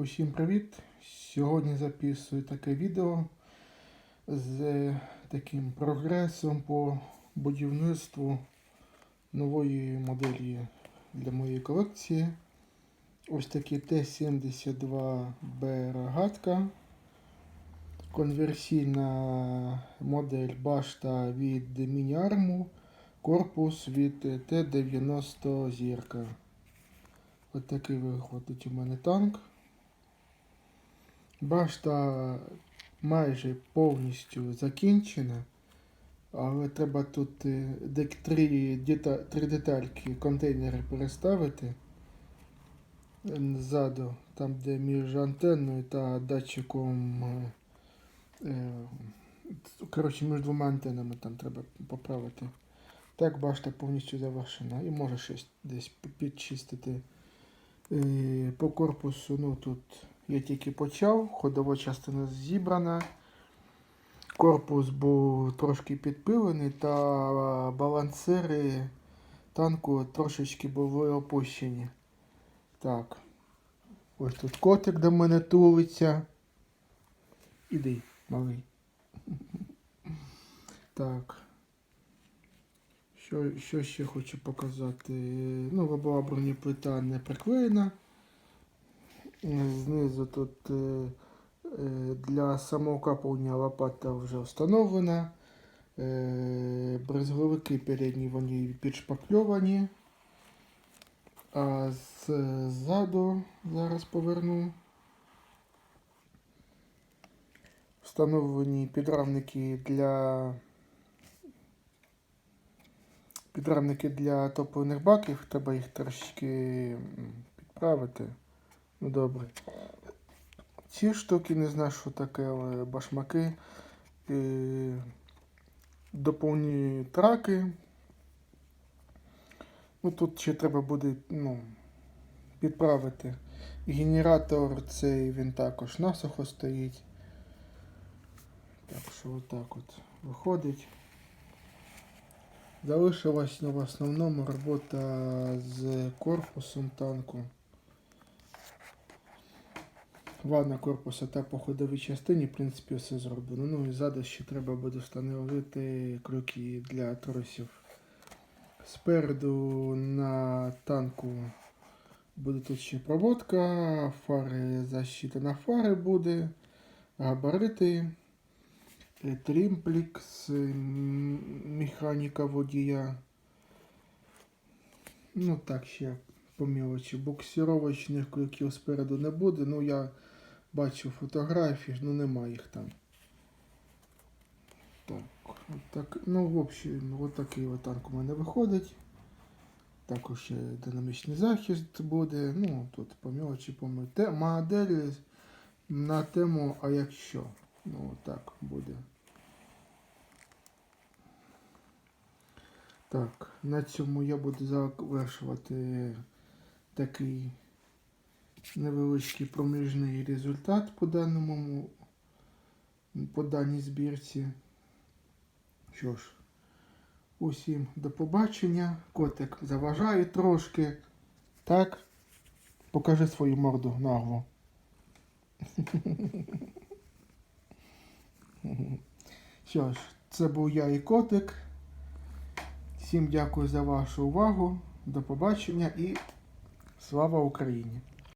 Усім привіт! Сьогодні записую таке відео з таким прогресом по будівництву нової моделі для моєї колекції. Ось такий Т-72Б рогатка. Конверсійна модель башта від Міні-Арму, корпус від Т-90 зірка. Ось такий виходить у мене танк. Башта майже повністю закінчена, але треба тут е, три, дета, три детальки контейнери переставити ззаду, там де між антенною та датчиком. е, е, Коротше, між двома антенами там треба поправити. Так, башта повністю завершена. І може щось десь підчистити. По корпусу, ну тут я тільки почав, ходова частина зібрана. Корпус був трошки підпилений, та балансири танку трошечки були опущені. Так. Ось тут котик до мене тулиться. Іди, малий. Так. Що, що ще хочу показати? Ну, лобова бронеплита не приклеєна. Знизу тут е, е, для самоукапування лопата вже встановлена. Е, Брезговики передні вони підшпакльовані. А ззаду зараз поверну. Встановлені підрамники для підрамники для топливних баків. Треба їх трошки м, підправити. Добре. Ці штуки не знаю, що таке, але башмаки. Е, доповнюю траки. Ну, тут ще треба буде ну, підправити. Генератор цей він також насухо стоїть. Так що отак от виходить. Залишилась ну, в основному робота з корпусом танку. Ванна корпуса та по ходовій частині, в принципі, все зроблено. Ну і ззаду ще треба буде встановити крюки для тросів. Спереду на танку буде тут ще проводка, фари, защита на фари буде, габарити, е, трімплікс, механіка водія. Ну так ще по мілочі. Буксировочних крюків спереду не буде. Ну я бачу фотографії, ну нема їх там. Так, так, ну в общем, от такий от танк у мене виходить. Також ще динамічний захист буде. Ну, тут по мілочі, по те, моделі на тему, а якщо. Ну, так буде. Так, на цьому я буду завершувати такий невеличкий проміжний результат по даному по даній збірці. Що ж, усім до побачення. Котик заважає трошки. Так. Покажи свою морду нагло. Що ж, це був я і котик. Всім дякую за вашу увагу. До побачення і слава Україні!